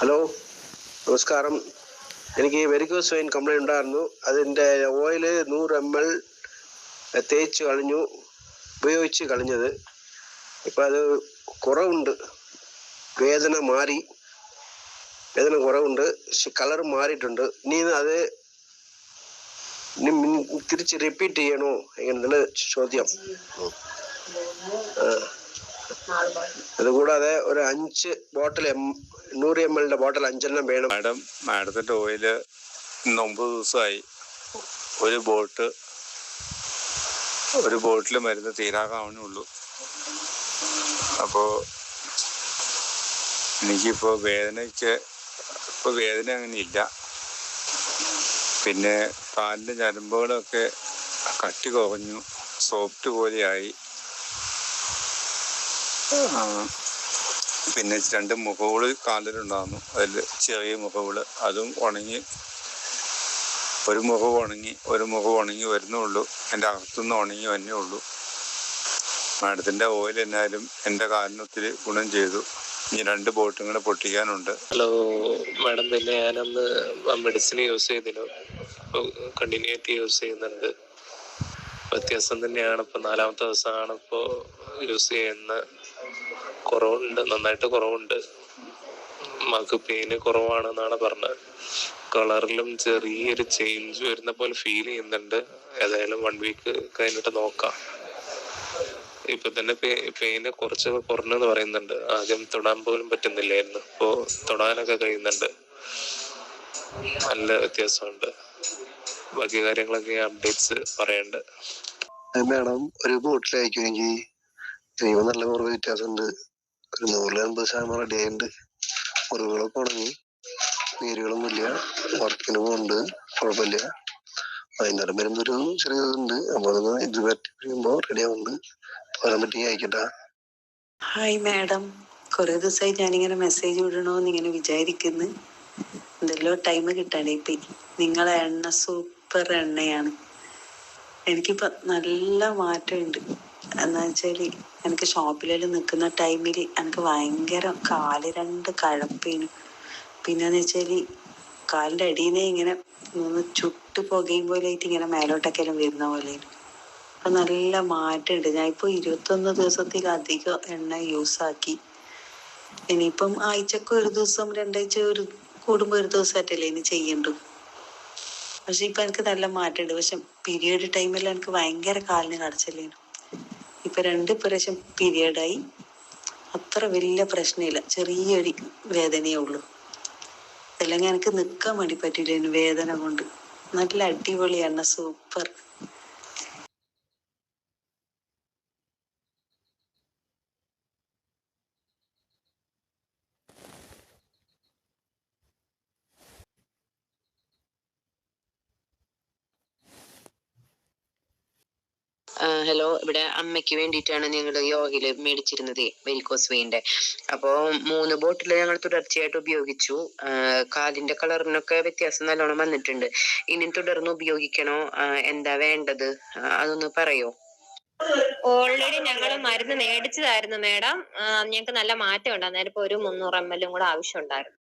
Hello നമസ്കാരം. എനിക്ക് varicose vein complaint ഉണ്ടായിരുന്നു. അതിന്റെ ഓയിൽ നൂറ് എം എൽ തേച്ച് കളഞ്ഞു ഉപയോഗിച്ച് കളഞ്ഞത്. ഇപ്പം അത് കുറവുണ്ട്. വേദന മാറി. വേദന കുറവുണ്ട്. കളർ മാറിയിട്ടുണ്ട്. ഇനി അത് തിരിച്ച് റിപ്പീറ്റ് ചെയ്യണോ? എന്നുള്ള ചോദ്യം. ആ. അതുകൂടാതെ ഒരു അഞ്ച് ബോട്ടിൽ എം നൂറ് എം എല്ലിന്റെ ബോട്ടിൽ അഞ്ചെണ്ണം വേണം. മാഡം മാഡത്തിന്റെ ഓയിൽ ഇന്ന് ഒമ്പത് ദിവസമായി. ഒരു ബോട്ട് ഒരു ബോട്ടിൽ മരുന്ന് തീരാകാവുന്നേ ഉള്ളൂ അപ്പോൾ എനിക്കിപ്പോൾ വേദനയ്ക്ക് ഇപ്പോൾ വേദന അങ്ങനെ ഇല്ല പിന്നെ കാലിന്റെ ഞരമ്പുകളൊക്കെ കട്ടി കുറഞ്ഞു സോഫ്റ്റ് പോലെയായി. പിന്നെ രണ്ട് മുഖവുകൾ കാലിലുണ്ടാകുന്നു അതിൽ ചെറിയ മുഖവുകൾ അതും ഉണങ്ങി ഒരു മുഖം ഉണങ്ങി ഒരു മുഖം ഉണങ്ങി വരുന്നുള്ളൂ എന്റെ അകത്തുനിന്ന് ഉണങ്ങി വന്നേ ഉള്ളൂ. മാഡത്തിന്റെ ഓയിൽ എന്നാലും എന്റെ കാലിന് ഒത്തിരി ഗുണം ചെയ്തു. ഇനി രണ്ട് ബോട്ടും കൂടെ പൊട്ടിക്കാനുണ്ട്. ഹലോ മാഡം പിന്നെ ഞാനന്ന് മെഡിസിൻ യൂസ് ചെയ്തിനു. കണ്ടിന്യൂ ആയിട്ട് യൂസ് ചെയ്യുന്നുണ്ട്. വ്യത്യാസം തന്നെയാണ്. ഇപ്പൊ നാലാമത്തെ ദിവസമാണ് ഇപ്പോ യൂസ് ചെയ്യുന്ന കുറവുണ്ട് നന്നായിട്ട് കുറവുണ്ട്. മക്ക് പെയിന് കുറവാണെന്നാണ് പറഞ്ഞത്. കളറിലും ചെറിയൊരു ചേഞ്ച് വരുന്ന പോലെ ഫീൽ ചെയ്യുന്നുണ്ട്. ഏതായാലും വൺ വീക്ക് കഴിഞ്ഞിട്ട് നോക്കാം. ഇപ്പൊ തന്നെ പെയിന് കുറച്ച് കുറഞ്ഞെന്ന് പറയുന്നുണ്ട്. ആദ്യം തൊടാൻ പോലും പറ്റുന്നില്ലായിരുന്നു. ഇപ്പോ തൊടാനൊക്കെ കഴിയുന്നുണ്ട്. നല്ല വ്യത്യാസമുണ്ട്. ബാക്കി കാര്യങ്ങളൊക്കെ അപ്ഡേറ്റ്സ് പറയണ്ട്. മാഡം ഒരു ബോട്ടിലായിരിക്കുമെങ്കിൽ ദൈവം നല്ല കുറവ് വ്യത്യാസമുണ്ട്. ഒരു നൂറിൽ അൻപത് ശതമാനം റെഡി ആയിട്ടുണ്ട് മുറിവുകളൊക്കെ ഉണങ്ങി. നീരുകളൊന്നുമില്ല. വർക്കിന് പോകുന്നുണ്ട് കുഴപ്പമില്ല. വൈകുന്നേരം വരുമ്പോ ഒരു ചെറിയ ഇതുണ്ട്. അപ്പോൾ അതൊന്ന് ഇത് പറ്റി കഴിയുമ്പോൾ റെഡി ആവുന്നുണ്ട്. വരാൻ പറ്റി അയക്കട്ടെ ഹായ് മാഡം കുറെ ദിവസമായി ഞാനിങ്ങനെ മെസ്സേജ് വിടണോന്ന് ഇങ്ങനെ വിചാരിക്കുന്നു. എന്തെല്ലോ ടൈം കിട്ടാണേ ഇപ്പൊ നിങ്ങളെ എണ്ണ സൂപ്പർ എണ്ണയാണ്. എനിക്കിപ്പോ നല്ല മാറ്റമുണ്ട് എന്താ വെച്ചാൽ എനിക്ക് ഷോപ്പിലെല്ലാം നിൽക്കുന്ന ടൈമിൽ എനിക്ക് ഭയങ്കര കാൽ രണ്ട് കഴപ്പേനു. പിന്നെന്ന് വെച്ചാൽ കാലിന്റെ അടിയിൽ ഇങ്ങനെ ഒന്ന് ചുട്ട് പുകയും പോലെ ആയിട്ട് ഇങ്ങനെ മേലോട്ടൊക്കെ വരുന്ന പോലെയാണ് അപ്പൊ നല്ല മാറ്റമുണ്ട് ഞാൻ ഇപ്പൊ ഇരുപത്തൊന്ന് ദിവസത്തിലധികം എണ്ണ യൂസ് ആക്കി ഇനിയിപ്പം ആഴ്ചക്ക് ഒരു ദിവസം രണ്ടാഴ്ച ഒരു കൂടുമ്പോ ഒരു ദിവസമായിട്ടല്ലേ ഇനി ചെയ്യണ്ടു. പക്ഷെ ഇപ്പൊ എനിക്ക് നല്ല മാറ്റമുണ്ട് പക്ഷെ പീരിയഡ് ടൈമിൽ എനിക്ക് ഭയങ്കര കാലിന് കടച്ചല്ലേനു. ഇപ്പൊ രണ്ട് പ്രാവശ്യം പീരിയഡായി. അത്ര വലിയ പ്രശ്നമില്ല. ചെറിയൊരു വേദനയേ ഉള്ളൂ. അല്ലെങ്കിൽ എനിക്ക് നിക്കാൻ വേണ്ടി പറ്റില്ല വേദന കൊണ്ട്. നല്ല അടിപൊളിയാണ് സൂപ്പർ. ഹലോ ഇവിടെ അമ്മയ്ക്ക് വേണ്ടിയിട്ടാണ് ഞങ്ങൾ യോഗയിൽ മേടിച്ചിരുന്നത് വെരിക്കോസ് വെയിന്റെ. അപ്പോൾ മൂന്ന് ബോട്ടിൽ ഞങ്ങൾ തുടർച്ചയായിട്ട് ഉപയോഗിച്ചു. കാലിന്റെ കളറിനൊക്കെ വ്യത്യാസം നല്ലോണം വന്നിട്ടുണ്ട്. ഇനി തുടർന്ന് ഉപയോഗിക്കണോ? എന്താ വേണ്ടത്? അതൊന്ന് പറയോ? ഓൾറെഡി ഞങ്ങൾ മരുന്ന് മേടിച്ചതായിരുന്നു മേഡം. ഞങ്ങൾക്ക് നല്ല മാറ്റം ഉണ്ട് അന്നേരം ഇപ്പൊ ഒരു മുന്നൂറ് എം എല്ലും കൂടെ ആവശ്യമുണ്ടായിരുന്നു.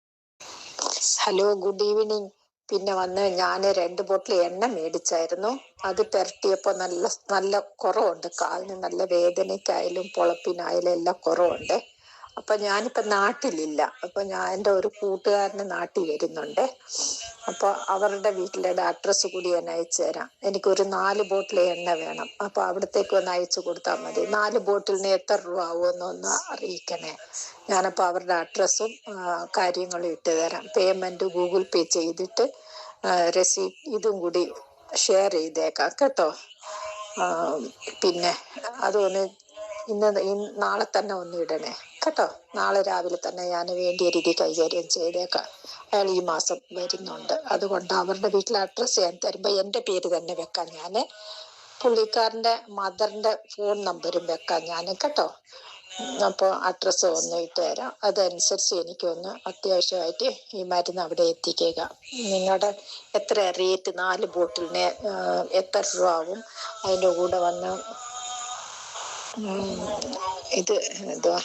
ഹലോ ഗുഡ് ഈവനിങ് പിന്നെ വന്ന് ഞാൻ രണ്ട് ബോട്ടിൽ എണ്ണ മേടിച്ചായിരുന്നു. അത് പുരട്ടിയപ്പോൾ നല്ല നല്ല കുറവുണ്ട്. കാലിന് നല്ല വേദനയ്ക്കായാലും പൊളപ്പിനായാലും എല്ലാം കുറവുണ്ട്. അപ്പൊ ഞാനിപ്പോ നാട്ടിലില്ല. അപ്പൊ ഞാൻ എന്റെ ഒരു കൂട്ടുകാരന് നാട്ടിൽ വരുന്നുണ്ട്. അപ്പൊ അവരുടെ വീട്ടിലെ അഡ്രസ്സ് കൂടി ഞാൻ അയച്ചു തരാം. എനിക്കൊരു നാല് ബോട്ടിൽ എണ്ണ വേണം. അപ്പൊ അവിടത്തേക്ക് ഒന്ന് അയച്ചു കൊടുത്താൽ മതി. നാല് ബോട്ടിലിന് എത്ര രൂപ ആവുമെന്ന് ഒന്ന് അറിയിക്കണേ. ഞാനപ്പോൾ അവരുടെ അഡ്രസ്സും കാര്യങ്ങളും ഇട്ട് തരാം. പേയ്മെന്റ് ഗൂഗിൾ പേ ചെയ്തിട്ട് റെസീപ്റ്റ് ഇതും കൂടി ഷെയർ ചെയ്തേക്കാം കേട്ടോ. പിന്നെ അതൊന്ന് ഇന്ന് നാളെ തന്നെ ഒന്ന് ഇടണേ. കേട്ടോ. നാളെ രാവിലെ തന്നെ ഞാൻ വേണ്ടിയ രീതി കൈകാര്യം ചെയ്തേക്കാം. അയാൾ ഈ മാസം വരുന്നുണ്ട്. അതുകൊണ്ട് അവരുടെ വീട്ടിലെ അഡ്രസ്സ് ഞാൻ തരുമ്പോൾ എന്റെ പേര് തന്നെ വെക്കാം ഞാൻ പുള്ളിക്കാരന്റെ മദറിന്റെ ഫോൺ നമ്പരും വെക്കാം ഞാൻ കേട്ടോ. അപ്പോൾ അഡ്രസ്സ് ഒന്ന് ഇട്ട് തരാം. അതനുസരിച്ച് എനിക്കൊന്ന് അത്യാവശ്യമായിട്ട് ഈ മരുന്ന് അവിടെ എത്തിക്കുക നിങ്ങളുടെ എത്ര റേറ്റ് നാല് ബോട്ടിലിന് എത്ര രൂപ ആവും അതിന്റെ കൂടെ വന്ന് ഇത് എന്തുവാ?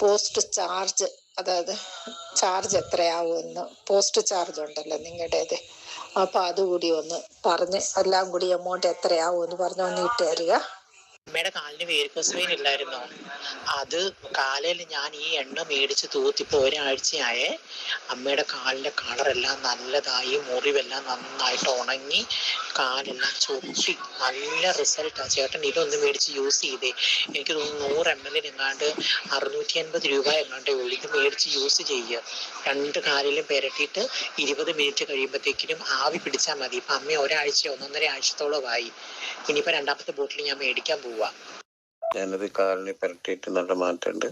പോസ്റ്റ് ചാർജ് അതായത് ചാർജ് എത്രയാവുമെന്ന്. പോസ്റ്റ് ചാർജ് ഉണ്ടല്ലോ നിങ്ങളുടേത്. അപ്പൊ അതുകൂടി ഒന്ന് പറഞ്ഞ് എല്ലാം കൂടി എമൗണ്ട് എത്രയാവുമെന്ന് പറഞ്ഞ് ഒന്ന് ഇട്ട് തരിക. അമ്മയുടെ കാലിന് വേരിക്കോസ് വെയിൻ ഇല്ലായിരുന്നോ? അത് കാലയിൽ ഞാൻ ഈ എണ്ണ മേടിച്ച് തൂത്തിപ്പോ ഒരാഴ്ചയായേ അമ്മയുടെ കാലിന്റെ കളറെല്ലാം നല്ലതായി മുറിവെല്ലാം നന്നായിട്ട് ഉണങ്ങി കാലെല്ലാം ചൊട്ടി നല്ല റിസൾട്ടാണ് ചേട്ടൻ ഇതൊന്ന് മേടിച്ച് യൂസ് ചെയ്തേ. എനിക്ക് തോന്നുന്നു നൂറ് എം എല്ലിന് എങ്ങാണ്ട് അറുന്നൂറ്റി അൻപത് രൂപ എങ്ങാണ്ട് ഇത് മേടിച്ച് യൂസ് ചെയ്യുക. രണ്ട് കാലിലും പെരട്ടിയിട്ട് ഇരുപത് മിനിറ്റ് കഴിയുമ്പോഴത്തേക്കിനും ആവി പിടിച്ചാൽ മതി. ഇപ്പം അമ്മ ഒരാഴ്ച ഒന്നൊന്നര ആഴ്ചത്തോളമായി. ഇനിയിപ്പോൾ രണ്ടാമത്തെ ബോട്ടിൽ ഞാൻ മേടിക്കാൻ പോവാ ഞാനത് കാലിന് പുരട്ടിയിട്ട് നല്ല മാറ്റമുണ്ട്.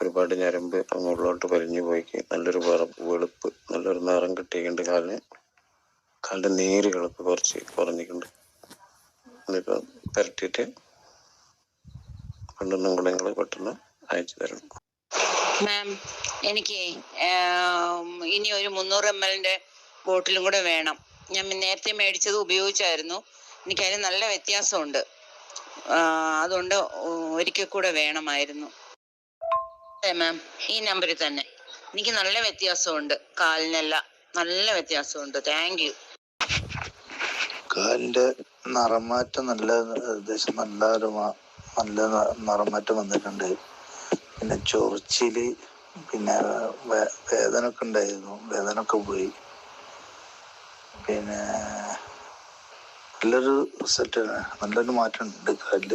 ഒരുപാട് ഞരമ്പ് മുകളിലോട്ട് വലിഞ്ഞു പോയി. നല്ലൊരു വെളുപ്പ് നല്ലൊരു നിറം കിട്ടിയിട്ടുണ്ട് കാലിന്. കാലിന്റെ കിളപ്പ് കുറച്ച് കുറഞ്ഞിട്ടുണ്ട്. എന്നിട്ട് പുരട്ടിയിട്ട് കൊണ്ടുവന്നും കൂടെ നിങ്ങൾ പെട്ടെന്ന് അയച്ചു തരണം. മാം എനിക്ക് ഇനി ഒരു മുന്നൂറ് എം എല്ലിന്റെ ബോട്ടിലും കൂടെ വേണം. ഞാൻ നേരത്തെ മേടിച്ചത് ഉപയോഗിച്ചായിരുന്നു. എനിക്കതിന് നല്ല വ്യത്യാസമുണ്ട്. അതുകൊണ്ട് ഒരിക്കൽ കൂടെ വേണമായിരുന്നു. അതെ മാം ഈ നമ്പറിൽ തന്നെ. എനിക്ക് നല്ല വ്യത്യാസമുണ്ട്. കാലിനെല്ലാം നല്ല വ്യത്യാസമുണ്ട്. താങ്ക് യു കാലിന്റെ നിറമാറ്റം നല്ല നല്ല നല്ല നിറമാറ്റം വന്നിട്ടുണ്ട്. പിന്നെ ചൊറിച്ചിൽ പിന്നെ വേദനൊക്കെ ഉണ്ടായിരുന്നു. വേദനൊക്കെ പോയി. പിന്നെ നല്ലൊരു റിസൾട്ട് നല്ലൊരു മാറ്റം ഉണ്ട് കാലിൽ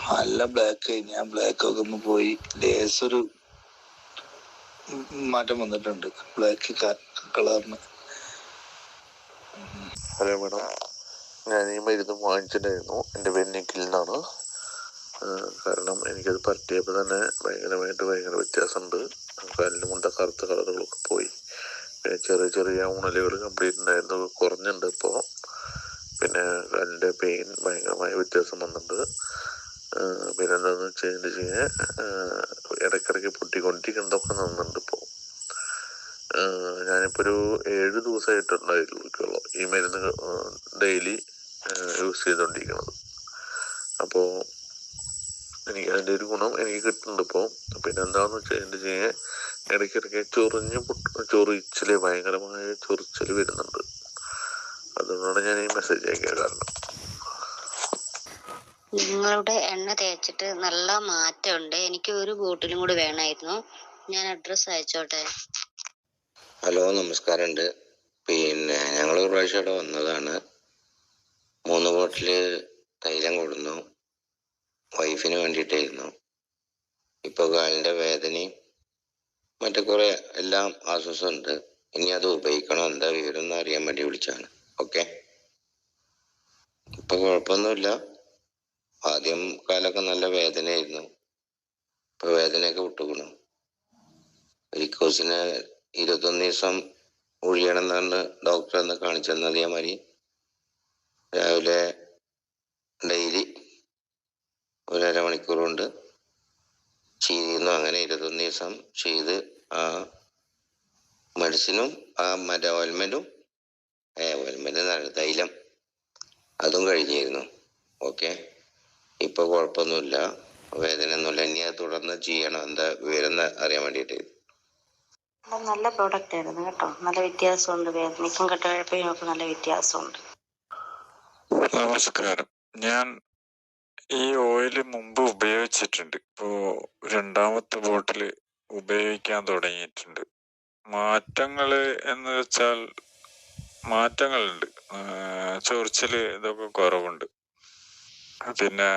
നല്ല ബ്ലാക്ക് ഞാൻ ബ്ലാക്ക് ഒക്കെ ഒന്ന് പോയി ഒരു മാറ്റം വന്നിട്ടുണ്ട്. ബ്ലാക്ക് കളറിന് ഹലോ മേഡം ഞാൻ ഈ മരുന്ന് വാങ്ങിച്ചിട്ടുണ്ടായിരുന്നു. എന്റെ നിന്നാണ് ആഹ് കാരണം എനിക്കത് പറ്റിയപ്പോൾ തന്നെ ഭയങ്കരമായിട്ട് ഭയങ്കര വ്യത്യാസമുണ്ട്. കാലിന് മുണ്ട കറുത്ത കളറുകളൊക്കെ പോയി. ചെറിയ ചെറിയ ഊണലുകൾ കംപ്ലീറ്റ് ഉണ്ടായിരുന്നു. കുറഞ്ഞുണ്ട് ഇപ്പോൾ പിന്നെ കാലിന്റെ പെയിൻ ഭയങ്കരമായ വ്യത്യാസം വന്നിട്ടുണ്ട് പിന്നെ എന്താണെന്ന് വെച്ച് കഴിഞ്ഞാൽ ഇടയ്ക്കിടയ്ക്ക് പൊട്ടിക്കൊണ്ടിരിക്കുന്നതൊക്കെ നിന്നുണ്ട് ഇപ്പോൾ ഞാനിപ്പോൾ ഒരു ഏഴ് ദിവസമായിട്ടുണ്ടായിട്ടുള്ളൂ ഈ മരുന്ന് ഡെയിലി യൂസ് ചെയ്തുകൊണ്ടിരിക്കുന്നത് അപ്പോൾ എനിക്ക് അതിന്റെ ഒരു ഗുണം എനിക്ക് കിട്ടുന്നുണ്ട് ഇപ്പോൾ പിന്നെ എന്താണെന്ന് വെച്ച് ചെയ്യാൻ ഇടയ്ക്കിടയ്ക്ക് ചൊറിഞ്ഞ് പൊട്ട് ചൊറിച്ചിൽ ഭയങ്കരമായ ചൊറിച്ചിൽ വരുന്നുണ്ട്. അതുകൊണ്ടാണ് ഞാൻ ഈ മെസ്സേജ് അയക്കാൻ കാരണം. നിങ്ങളുടെ എണ്ണ തേച്ചിട്ട് നല്ല മാറ്റമുണ്ട്. എനിക്ക് ഒരു ബോട്ടിലും കൂടി വേണമായിരുന്നു. ഞാൻ അഡ്രസ്സ് അയച്ചോട്ടെ? ഹലോ നമസ്കാരം ഉണ്ട് പിന്നെ ഞങ്ങൾ ഒരു പ്രാവശ്യം ഇവിടെ വന്നതാണ്. മൂന്ന് ബോട്ടിൽ തൈലം കൊടുന്നു. വൈഫിന് വേണ്ടിയിട്ടായിരുന്നു. ഇപ്പോൾ കാലിന്റെ വേദനയും മറ്റേ കുറെ എല്ലാം ആശ്വാസമുണ്ട്. ഇനി അത് ഉപയോഗിക്കണോ? എന്താ വിവരം എന്ന് അറിയാൻ വേണ്ടി വിളിച്ചാണ് ഓക്കെ? ഇപ്പൊ കുഴപ്പമൊന്നുമില്ല. ആദ്യം കാലൊക്കെ നല്ല വേദനയായിരുന്നു. ഇപ്പൊ വേദനയൊക്കെ വിട്ടുക്കണു. വെരിക്കോസിന് ഇരുപത്തൊന്ന് ദിവസം ഒഴിയണം എന്നാണ് ഡോക്ടർ എന്ന് കാണിച്ചു തന്നത് അതേമാതിരി. രാവിലെ ഡെയിലി ഒരു മണിക്കൂർ കൊണ്ട് ചെയ്യുന്നു. അങ്ങനെ ഇരുപത്തൊന്ന് ദിവസം ചെയ്ത് ആ മെഡിസിനും ആ മറ്റേ ഓയിൽമെന്റും ഏ നല്ല തൈലം അതും കഴിഞ്ഞിരുന്നു. ഓക്കെ? ഇപ്പൊ കുഴപ്പമൊന്നുമില്ല. വേദന ഒന്നുമില്ല ഇനി അത് തുടർന്ന് ചെയ്യണം. എന്താ വിവരം എന്ന് അറിയാൻ വേണ്ടിയിട്ട്. നല്ല പ്രോഡക്റ്റ് ആയിരുന്നു കേട്ടോ. നല്ല വ്യത്യാസമുണ്ട്. വേദനയ്ക്കും കെട്ടുകഴപ്പിനും ഒക്കെ നല്ല വ്യത്യാസമുണ്ട്. നമസ്കാരം. ഞാൻ ഈ ഓയിൽ മുമ്പ് ഉപയോഗിച്ചിട്ടുണ്ട്. ഇപ്പോ രണ്ടാമത്തെ ബോട്ടിൽ ഉപയോഗിക്കാൻ തുടങ്ങിയിട്ടുണ്ട്. മാറ്റങ്ങൾ എന്ന് വെച്ചാൽ മാറ്റങ്ങളുണ്ട്. ചൊറിച്ചിൽ ഇതൊക്കെ കുറവുണ്ട്. പിന്നെ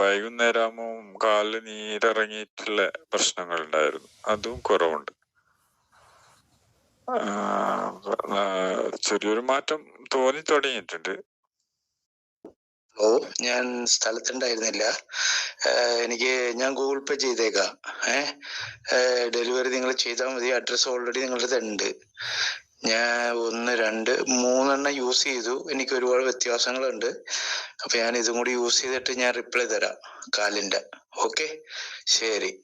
വൈകുന്നേരമാകുമ്പോൾ കാലിൽ നീരിറങ്ങിയിട്ടുള്ള പ്രശ്നങ്ങൾ ഉണ്ടായിരുന്നു അതും കുറവുണ്ട്. ചെറിയൊരു മാറ്റം തോന്നി തുടങ്ങിയിട്ടുണ്ട്. ഓ ഞാൻ സ്ഥലത്തുണ്ടായിരുന്നില്ല. എനിക്ക് ഞാൻ ഗൂഗിൾ പേ ചെയ്തേക്കാം. ഏഹ് ഡെലിവറി നിങ്ങൾ ചെയ്താൽ മതി. അഡ്രസ്സ് ഓൾറെഡി നിങ്ങളുടെ ഉണ്ട്. ഞാൻ ഒന്ന് രണ്ട് മൂന്നെണ്ണം യൂസ് ചെയ്തു. എനിക്ക് ഒരുപാട് വ്യത്യാസങ്ങളുണ്ട്. അപ്പൊ ഞാൻ ഇതും കൂടി യൂസ് ചെയ്തിട്ട് ഞാൻ റിപ്ലൈ തരാം കാലിന്റെ ഓക്കെ? ശരി.